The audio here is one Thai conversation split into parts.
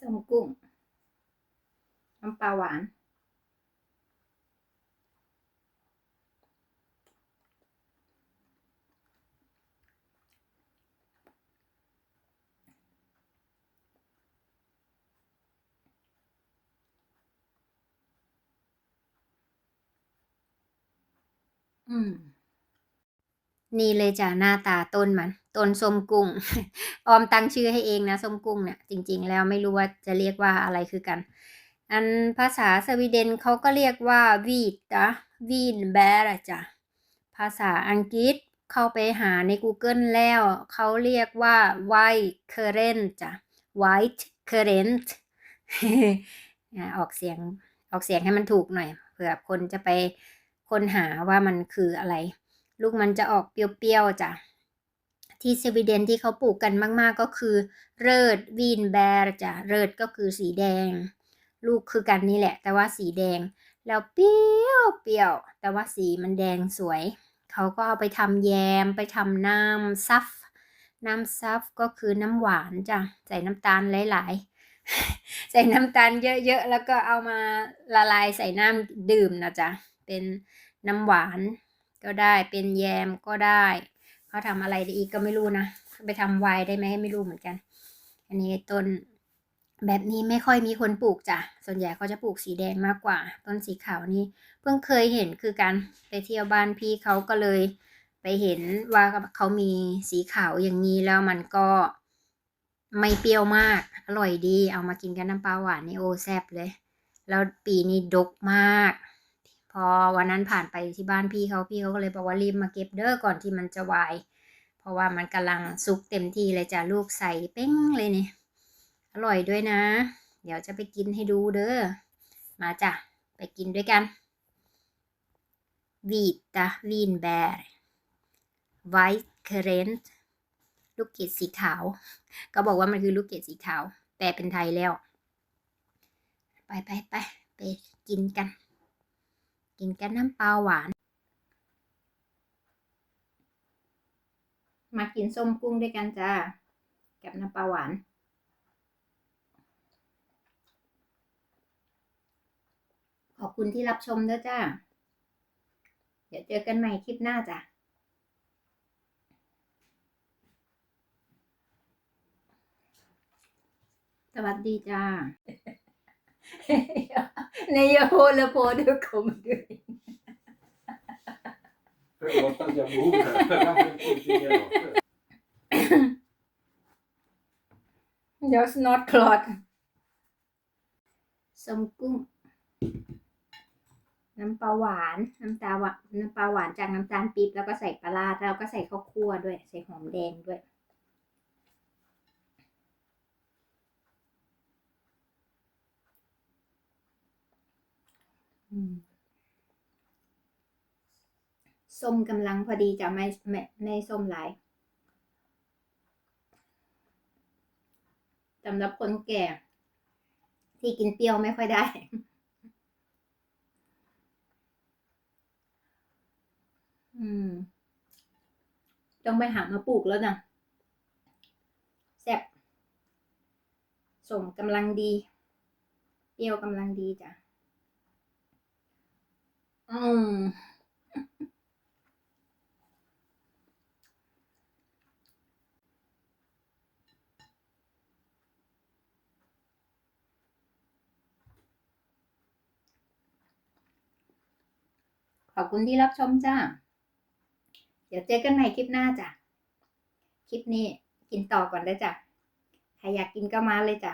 ส้มกุ้ง น้ำปลาหวาน อืม นี่เลยจ้ะหน้าตาต้นมันต้นส้มกุ้ง ออมตั้งชื่อให้เองนะส้มกุ้งเนี่ยจริง ๆ แล้วไม่รู้ว่าจะเรียกว่าอะไรคือกัน อันภาษาสวีเดนเขาก็เรียกว่าวีดนะวีนแบร์จ้ะภาษาอังกฤษเข้าไปหาใน Google แล้ว เขาเรียกว่า white currant จ้ะ white currant อ่าออกเสียงออกเสียงให้มันถูกหน่อยเผื่อคนจะไปค้นหาว่ามันคืออะไร ลูกมันจะออกเปรี้ยวๆจ้ะที่สวีเดนที่เขาปลูกกันมากๆก็คือเริดวีนแบร์จ้ะเริดก็คือสีแดง ลูกคือกันนี่แหละ แต่ว่าสีแดง แล้วเปรี้ยวเปรี้ยว แต่ว่าสีมันแดงสวย เขาก็เอาไปทำแยมไปทำน้ำซัฟน้ำซัฟก็คือน้ำหวานจ้ะใส่น้ำตาลหลายๆ ใส่น้ำตาลเยอะๆ แล้วก็เอามาละลายใส่น้ำดื่มนะจ๊ะเป็นน้ำหวาน ก็ได้เป็นแยมก็ได้เขาทำอะไรได้อีกก็ไม่รู้นะไปทำไวน์ได้ไหมไม่รู้เหมือนกัน อันนี้ต้นแบบนี้ไม่ค่อยมีคนปลูกจ้ะ ส่วนใหญ่เขาจะปลูกสีแดงมากกว่า ต้นสีขาวนี่เพิ่งเคยเห็นคือกันไปเที่ยวบ้านพี่เขาก็เลย ไปเห็นว่าเขามีสีขาวอย่างนี้แล้วมันก็ไม่เปรี้ยวมาก อร่อยดี เอามากินกับน้ำปลาหวานนี่โอแซ่บเลย แล้วปีนี้ดกมาก พอวันนั้นผ่านไปที่บ้านพี่เขาพี่เขาก็เลยบอกว่ารีบมาเก็บเด้อก่อนที่มันจะวาย เพราะว่ามันกำลังสุกเต็มที่เลยจ้ะลูกใส่เป้งเลยเนี่ยอร่อยด้วยนะ เดี๋ยวจะไปกินให้ดูเด้อมาจ้ะไปกินด้วยกันวีตาวีนแบร์ไวท์เคเรนต์ลูกเกดสีขาว ก็บอกว่ามันคือลูกเกดสีขาว แปลเป็นไทยแล้ว ไปไปไปไปกินกัน กินกันน้ำปลาหวาน มากินส้มกุ้งด้วยกันจ้า กับน้ำปลาหวานขอบคุณที่รับชมด้วยจ้า เดี๋ยวเจอกันใหม่คลิปหน้าจ้ะสวัสดีจ้า Nej, jag håller på nu kommer du in. Förlåt att jag bor här. Jag vill inte ge upp. Jag är snart klar. ส้มกุ้ง น้ำปลาหวาน น้ำตาหวานน้ำปลาหวานจากน้ำตาลปี๊บแล้วก็ใส่ปลาร้าแล้วก็ใส่ข้าวคั่วด้วย ใส่หอมแดงด้วย ส้มกำลังพอดีจะไม่ไม่ไม่ส้มหลายสำหรับคนแก่ ที่กินเปรี้ยวไม่ค่อยได้ อืม ต้องไปหามาปลูกแล้วนะแซ่บสมกำลังดี เปรี้ยวกำลังดีจ้ะ อืมขอบคุณที่รับชมจ้า เดี๋ยวเจอกันใหม่คลิปหน้าจ้ะ คลิปนี้กินต่อก่อนได้จ้ะ ใครอยากกินก็มาเลยจ้ะ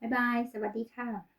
บ๊ายบาย สวัสดีค่ะ